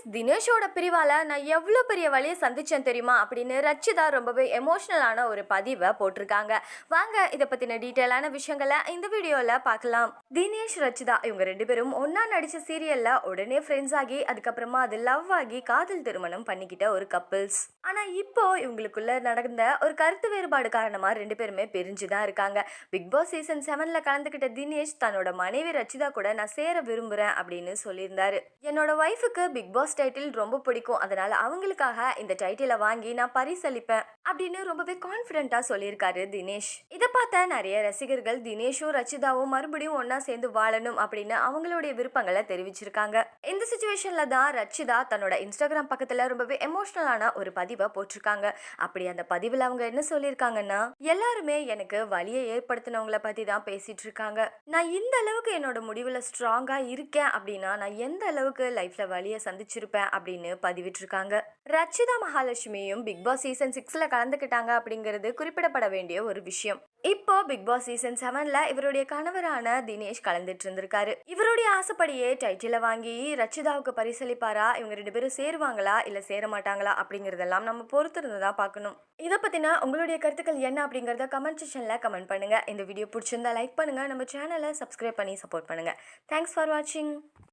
Friends தினேஷோட பிரிவால் நான் எவ்வளோ பெரிய வழியை சந்தித்தேன் தெரியுமா? அப்படின்னு ரச்சிதா ரொம்பவே எமோஷ்னலான ஒரு பதிவை போட்டிருக்காங்க. வாங்க இதை பற்றின டீட்டெயிலான விஷயங்களை இந்த வீடியோவில் பார்க்கலாம். தினேஷ் ரச்சிதா இவங்க ரெண்டு பேரும் ஒன்றா நடித்த சீரியலில் உடனே ஃப்ரெண்ட்ஸ் ஆகி அதுக்கப்புறமா அது லவ் ஆகி காதல் திருமணம் பண்ணிக்கிட்ட ஒரு கப்பிள்ஸ் ஆனால் இப்போ இவங்களுக்குள்ள நடந்த ஒரு கருத்து வேறுபாடு காரணமாக ரெண்டு பேருமே பிரிஞ்சு தான் இருக்காங்க. பிக் பாஸ் சீசன் செவனில் கலந்துக்கிட்ட தினேஷ் தன்னோட மனைவி ரச்சிதா கூட நான் சேர விரும்புகிறேன் அப்படின்னு சொல்லியிருந்தாரு. என்னோட ஒய்ஃபுக்கு பிக் பாஸ் டைட்டில் ரொம்ப பிடிக்கும். அதனால அவங்களுக்காக இந்த டைட்டிலை வாங்கி நான் பரிசளிப்பேன் அப்படின்னு ரொம்பவே கான்ஃபிடென்ட்டாக சொல்லியிருக்காரு தினேஷ். இதை பார்த்த நிறைய ரசிகர்கள் தினேஷும் ரச்சிதாவும் மறுபடியும் ஒன்றா சேர்ந்து வாழணும் அப்படின்னு அவங்களுடைய விருப்பங்களை தெரிவிச்சிருக்காங்க. இந்த சுச்சுவேஷன்ல தான் ரச்சிதா தன்னோட இன்ஸ்டாகிராம் பக்கத்தில் ரொம்பவே எமோஷ்னலான ஒரு பதிவை போட்டிருக்காங்க. அப்படி அந்த பதிவில் அவங்க என்ன சொல்லியிருக்காங்கன்னா எல்லாருமே எனக்கு வழியை ஏற்படுத்தினவங்கள பற்றி தான் பேசிட்டு இருக்காங்க. நான் இந்த அளவுக்கு என்னோட முடிவில் ஸ்ட்ராங்காக இருக்கேன் அப்படின்னா நான் எந்த அளவுக்கு லைஃப்பில் சந்திச்சு வச்சிருப்பேன் அப்படின்னு பதிவிட்டிருக்காங்க. ரச்சிதா மகாலட்சுமியும் பிக் பாஸ் சீசன் சிக்ஸ்ல கலந்துக்கிட்டாங்க அப்படிங்கிறது குறிப்பிடப்பட வேண்டிய ஒரு விஷயம். இப்போ பிக் பாஸ் சீசன் செவன்ல இவருடைய கணவரான தினேஷ் கலந்துட்டு இருந்திருக்காரு. இவருடைய ஆசைப்படியே டைட்டிலை வாங்கி ரச்சிதாவுக்கு பரிசளிப்பாரா? இவங்க ரெண்டு பேரும் சேருவாங்களா? இல்லை சேர மாட்டாங்களா அப்படிங்கிறதெல்லாம் நம்ம பொறுத்திருந்து தான் பார்க்கணும். இதை பத்தினா உங்களுடைய கருத்துக்கள் என்ன அப்படிங்கிறத கமெண்ட் செக்ஷனில் கமெண்ட் பண்ணுங்க. இந்த வீடியோ பிடிச்சிருந்தா லைக் பண்ணுங்க. நம்ம சேனலை சப்ஸ்கிரைப் பண்ணி சப்போர்ட் பண்ணுங்க. தேங்க்ஸ் ஃபார் வாட்சிங்